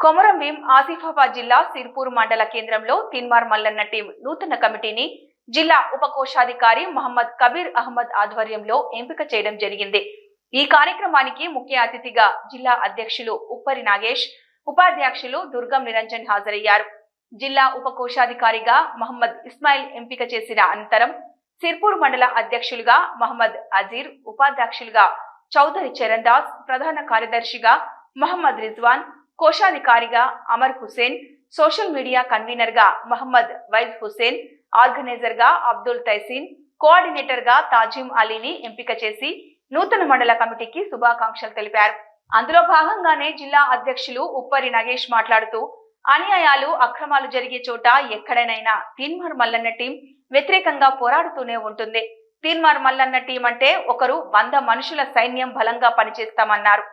కొమరం భీం ఆసిఫాబాద్ జిల్లా సిర్పూర్ మండల కేంద్రంలో తిన్మార్ మల్లన్న టీం నూతన కమిటీని జిల్లా ఉపకోశాధికారి మహమ్మద్ కబీర్ అహ్మద్ ఆధ్వర్యంలో ఎంపిక చేయడం జరిగింది. ఈ కార్యక్రమానికి ముఖ్య అతిథిగా జిల్లా అధ్యక్షులు ఉప్పరి నాగేష్ ఉపాధ్యక్షులు దుర్గం నిరంజన్ హాజరయ్యారు. జిల్లా ఉపకోశాధికారిగా మహమ్మద్ ఇస్మాయిల్ ఎంపిక చేసిన అనంతరం సిర్పూర్ మండల అధ్యక్షులుగా మహమ్మద్ అజీర్ ఉపాధ్యక్షులుగా చౌదరి చరణ్ దాస్ ప్రధాన కార్యదర్శిగా మహమ్మద్ రిజ్వాన్ కోశాధికారిగా అమర్ హుసేన్ సోషల్ మీడియా కన్వీనర్గా మహమ్మద్ వైజ్ హుసేన్ ఆర్గనైజర్గా అబ్దుల్ తైసీన్ కోఆర్డినేటర్గా తాజిం అలీని ఎంపిక చేసి నూతన మండల కమిటీకి శుభాకాంక్షలు తెలిపారు. అందులో భాగంగానే జిల్లా అధ్యక్షులు ఉప్పరి నగేష్ మాట్లాడుతూ అన్యాయాలు అక్రమాలు జరిగే చోట ఎక్కడైనా తీన్మార్ మల్లన్న టీం వ్యతిరేకంగా పోరాడుతూనే ఉంటుంది. తీన్మార్ మల్లన్న టీం అంటే ఒకరు వంద మనుషుల సైన్యం బలంగా పనిచేస్తామన్నారు.